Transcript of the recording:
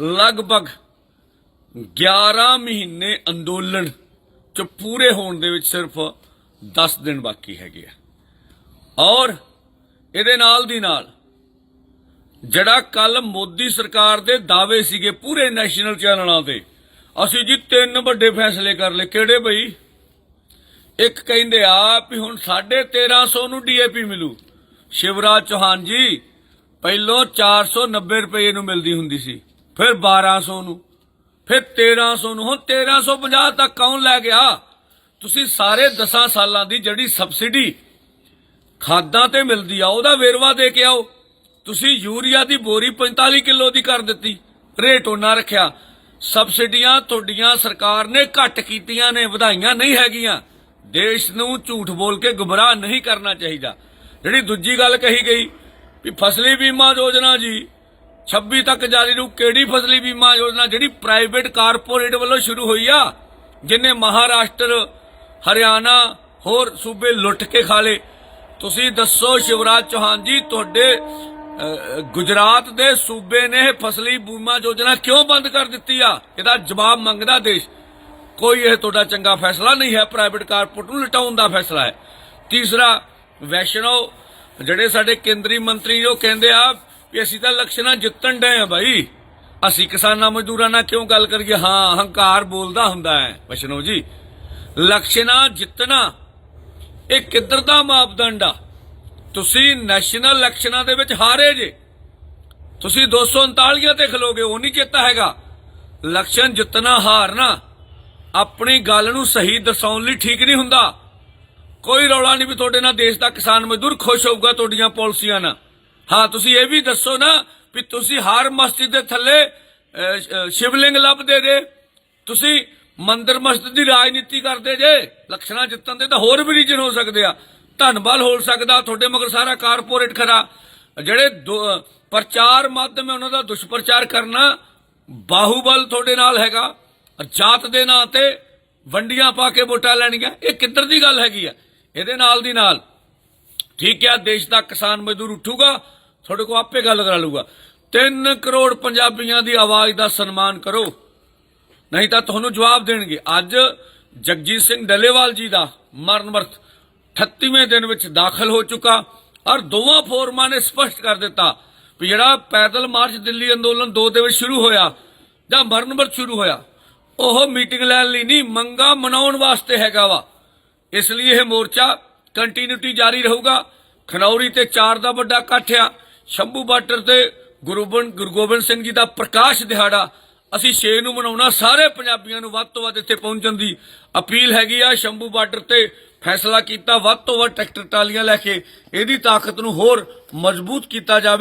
ਲਗਭਗ 11 ਮਹੀਨੇ ਅੰਦੋਲਨ ਚ ਪੂਰੇ ਹੋਣ ਦੇ ਵਿੱਚ ਸਿਰਫ 10 ਦਿਨ ਬਾਕੀ ਹੈਗੇ ਆ। ਔਰ ਇਹਦੇ ਨਾਲ ਦੀ ਨਾਲ ਜਿਹੜਾ ਕੱਲ ਮੋਦੀ ਸਰਕਾਰ ਦੇ ਦਾਅਵੇ ਸੀਗੇ ਪੂਰੇ ਨੈਸ਼ਨਲ ਚੈਨਲਾਂ ਤੇ, ਅਸੀਂ ਜੀ ਤਿੰਨ ਵੱਡੇ ਫੈਸਲੇ ਕਰ ਲਏ। ਕਿਹੜੇ ਬਈ? ਇੱਕ ਕਹਿੰਦੇ ਆ ਵੀ ਹੁਣ 1350 ਨੂੰ ਡੀਏਪੀ ਮਿਲੂ। ਸ਼ਿਵਰਾਜ ਚੌਹਾਨ ਜੀ, ਪਹਿਲੋਂ 490 ਰੁਪਏ ਨੂੰ ਮਿਲਦੀ ਹੁੰਦੀ ਸੀ। ਫਿਰ 1200 ਨੂੰ, ਫਿਰ 1300 ਨੂੰ, ਹੁਣ 1350 ਤੱਕ ਕੌਣ ਲੈ ਗਿਆ? ਤੁਸੀਂ ਸਾਰੇ 10 ਸਾਲਾਂ ਦੀ ਜਿਹੜੀ ਸਬਸਿਡੀ ਖਾਦਾਂ ਤੇ ਮਿਲਦੀ ਆ, ਉਹਦਾ ਵੇਰਵਾ ਦੇ ਕੇ ਆਓ। ਤੁਸੀਂ ਯੂਰੀਆ ਦੀ ਬੋਰੀ 45 ਕਿਲੋ ਦੀ ਕਰ ਦਿੱਤੀ, ਰੇਟ ਉਹਨਾਂ ਰੱਖਿਆ। ਸਬਸਿਡੀਆਂ ਤੁਹਾਡੀਆਂ ਸਰਕਾਰ ਨੇ ਘੱਟ ਕੀਤੀਆਂ ਨੇ, ਵਧਾਈਆਂ ਨਹੀਂ ਹੈਗੀਆਂ। ਦੇਸ਼ ਨੂੰ ਝੂਠ ਬੋਲ ਕੇ ਗੁੰਮਰਾਹ ਨਹੀਂ ਕਰਨਾ ਚਾਹੀਦਾ। ਜਿਹੜੀ ਦੂਜੀ ਗੱਲ ਕਹੀ ਗਈ ਵੀ ਫਸਲੀ ਬੀਮਾ ਯੋਜਨਾ ਜੀ 26 ਤੱਕ ਜਾਰੀ ਨੂੰ ਕਿਹੜੀ ਫਸਲੀ ਬੀਮਾ ਯੋਜਨਾ ਜਿਹੜੀ ਪ੍ਰਾਈਵੇਟ ਕਾਰਪੋਰੇਟ ਵੱਲੋਂ ਸ਼ੁਰੂ ਹੋਈ ਆ, ਜਿਨੇ ਮਹਾਰਾਸ਼ਟਰ, ਹਰਿਆਣਾ, ਹੋਰ ਸੂਬੇ ਲੁੱਟ ਕੇ ਖਾ ਲਏ। ਤੁਸੀਂ ਦੱਸੋ ਸ਼ਿਵਰਾਜ ਚੌਹਾਨ ਜੀ, ਤੁਹਾਡੇ ਗੁਜਰਾਤ ਦੇ ਸੂਬੇ ਨੇ ਫਸਲੀ ਬੀਮਾ ਯੋਜਨਾ ਕਿਉਂ ਬੰਦ ਕਰ ਦਿੱਤੀ ਆ? ਇਹਦਾ ਜਵਾਬ ਮੰਗਦਾ ਦੇਸ਼। ਕੋਈ ਇਹ ਤੁਹਾਡਾ ਚੰਗਾ ਫੈਸਲਾ ਨਹੀਂ ਹੈ ਪ੍ਰਾਈਵੇਟ ਕਾਰਪੋਰੇਟ ਨੂੰ ਲਟਾਉਣ ਦਾ ਫੈਸਲਾ ਹੈ। ਤੀਸਰਾ, ਵੈਸ਼ਨੋ, ਜਿਹੜੇ ਸਾਡੇ ਕੇਂਦਰੀ ਮੰਤਰੀ ਉਹ ਕਹਿੰਦੇ ਆ ਵੀ ਅਸੀਂ ਤਾਂ ਇਲੈਕਸ਼ਨਾਂ ਜਿੱਤਣ ਡਏ ਆ ਭਾਈ ਅਸੀਂ ਕਿਸਾਨਾਂ ਮਜ਼ਦੂਰਾਂ ਨਾਲ ਕਿਉਂ ਗੱਲ ਕਰੀਏ? ਹਾਂ ਹੰਕਾਰ ਬੋਲਦਾ ਹੁੰਦਾ ਹੈ, ਵੈਸ਼ਨੋ ਜੀ। ਇਲੈਕਸ਼ਨਾਂ ਜਿੱਤਣਾ, ਇਹ ਕਿੱਧਰ ਦਾ ਮਾਪਦੰਡ ਆ? ਤੁਸੀਂ ਨੈਸ਼ਨਲ ਇਲੈਕਸ਼ਨਾਂ ਦੇ ਵਿੱਚ ਹਾਰੇ ਜੇ। ਤੁਸੀਂ 239 ਤੇ ਖਲੋਗੇ, ਉਹ ਨਹੀਂ ਜਿੱਤਾ ਹੈਗਾ। ਇਲੈਕਸ਼ਨ ਜਿੱਤਣਾ, ਹਾਰਨਾ, ਆਪਣੀ ਗੱਲ ਨੂੰ ਸਹੀ ਦਰਸਾਉਣ ਲਈ ਠੀਕ ਨਹੀਂ ਹੁੰਦਾ। ਕੋਈ ਰੌਲਾ ਨਹੀਂ ਵੀ ਤੁਹਾਡੇ ਨਾਲ ਦੇਸ਼ ਦਾ ਕਿਸਾਨ ਮਜ਼ਦੂਰ ਖੁਸ਼ ਹੋਊਗਾ, ਤੁਹਾਡੀਆਂ ਪਾਲਿਸੀਆਂ ਨਾਲ। ਹਾਂ, ਤੁਸੀਂ ਇਹ ਵੀ ਦੱਸੋ ਨਾ ਵੀ ਤੁਸੀਂ ਹਰ ਮਸਜਿਦ ਦੇ ਥੱਲੇ ਸ਼ਿਵਲਿੰਗ ਲੱਭਦੇ ਜੇ। ਤੁਸੀਂ ਮੰਦਰ ਮਸਜਿਦ ਦੀ ਰਾਜਨੀਤੀ ਕਰਦੇ ਜੇ ਲਕਸ਼ਣਾ ਜਿੱਤਣ ਦੇ ਤਾਂ ਹੋਰ ਵੀ ਰੀਜਨ ਹੋ ਸਕਦੇ ਆ। ਧਨਬਲ ਹੋ ਸਕਦਾ, ਤੁਹਾਡੇ ਮਗਰ ਸਾਰਾ ਕਾਰਪੋਰੇਟ ਖਰਾ। ਜਿਹੜੇ ਦੁ- ਪ੍ਰਚਾਰ ਮਾਧਿਅਮ ਹੈ, ਉਹਨਾਂ ਦਾ ਦੁਸ਼ਪ੍ਰਚਾਰ ਕਰਨਾ ਬਾਹੂਬਲ ਤੁਹਾਡੇ ਨਾਲ ਹੈਗਾ। ਜਾਤ ਦੇ ਨਾਂ ਤੇ ਵੰਡੀਆਂ ਪਾ ਕੇ ਵੋਟਾਂ ਲੈਣੀਆਂ, ਇਹ ਕਿੱਧਰ ਦੀ ਗੱਲ ਹੈਗੀ ਆ? ਇਹਦੇ ਨਾਲ ਦੀ ਨਾਲ। ਠੀਕ ਹੈ ਦੇਸ਼ ਦਾ ਕਿਸਾਨ ਮਜ਼ਦੂਰ ਉੱਠੂਗਾ? ਤੁਹਾਡੇ ਕੋਲ ਆਪੇ ਗੱਲ ਕਰਾ ਲੂਗਾ 3 ਕਰੋੜ ਪੰਜਾਬੀਆਂ ਦੀ ਆਵਾਜ਼ ਦਾ ਸਨਮਾਨ ਕਰੋ। ਨਹੀਂ ਤਾਂ ਤੁਹਾਨੂੰ ਜਵਾਬ ਦੇਣਗੇ। ਅੱਜ ਜਗਜੀਤ ਸਿੰਘ ਡੱਲੇਵਾਲ ਜੀ ਦਾ ਮਰਨ ਵਰਤ 38ਵੇਂ ਦਿਨ ਵਿੱਚ ਦਾਖਲ ਹੋ ਚੁੱਕਾ ਔਰ ਦੋਵਾਂ ਫੋਰਮਾਂ ਨੇ ਸਪਸ਼ਟ ਕਰ ਦਿੱਤਾ ਵੀ ਜਿਹੜਾ ਪੈਦਲ ਮਾਰਚ ਦਿੱਲੀ ਅੰਦੋਲਨ 2 ਦੇ ਵਿੱਚ ਸ਼ੁਰੂ ਹੋਇਆ ਜਾਂ ਮਰਨ ਵਰਤ ਸ਼ੁਰੂ ਹੋਇਆ, ਉਹ ਮੀਟਿੰਗ ਲੈਣ ਲਈ ਨਹੀਂ, ਮੰਗਾ ਮਨਾਉਣ ਵਾਸਤੇ ਹੈਗਾ ਵਾ। ਇਸ ਲਈ ਇਹ ਮੋਰਚਾ ਕੰਟੀਨਿਊਟੀ ਜਾਰੀ ਰਹੂਗਾ। ਖਨੌਰੀ ਤੇ ਚਾਰ ਦਾ ਵੱਡਾ ਇਕੱਠ ਆ ਸ਼ੰਭੂ ਬਾਰਡਰ ਤੇ ਗੁਰੂਬਨ ਗੁਰੂ ਗੋਬਿੰਦ ਸਿੰਘ ਜੀ ਦਾ ਪ੍ਰਕਾਸ਼ ਦਿਹਾੜਾ। ਅਸੀਂ 6 ਨੂੰ ਮਨਾਉਣਾ, ਸਾਰੇ ਪੰਜਾਬੀਆਂ ਨੂੰ ਵੱਧ ਤੋਂ ਵੱਧ ਇੱਥੇ ਪਹੁੰਚਣ ਦੀ ਅਪੀਲ ਹੈਗੀ ਆ। ਸ਼ੰਭੂ ਬਾਰਡਰ ਤੇ ਫੈਸਲਾ ਕੀਤਾ, ਵੱਧ ਤੋਂ ਵੱਧ ਟਰੈਕਟਰ ਟਾਲੀਆਂ ਲੈ ਕੇ ਇਹਦੀ ਤਾਕਤ ਨੂੰ ਹੋਰ ਮਜ਼ਬੂਤ ਕੀਤਾ ਜਾਵੇ।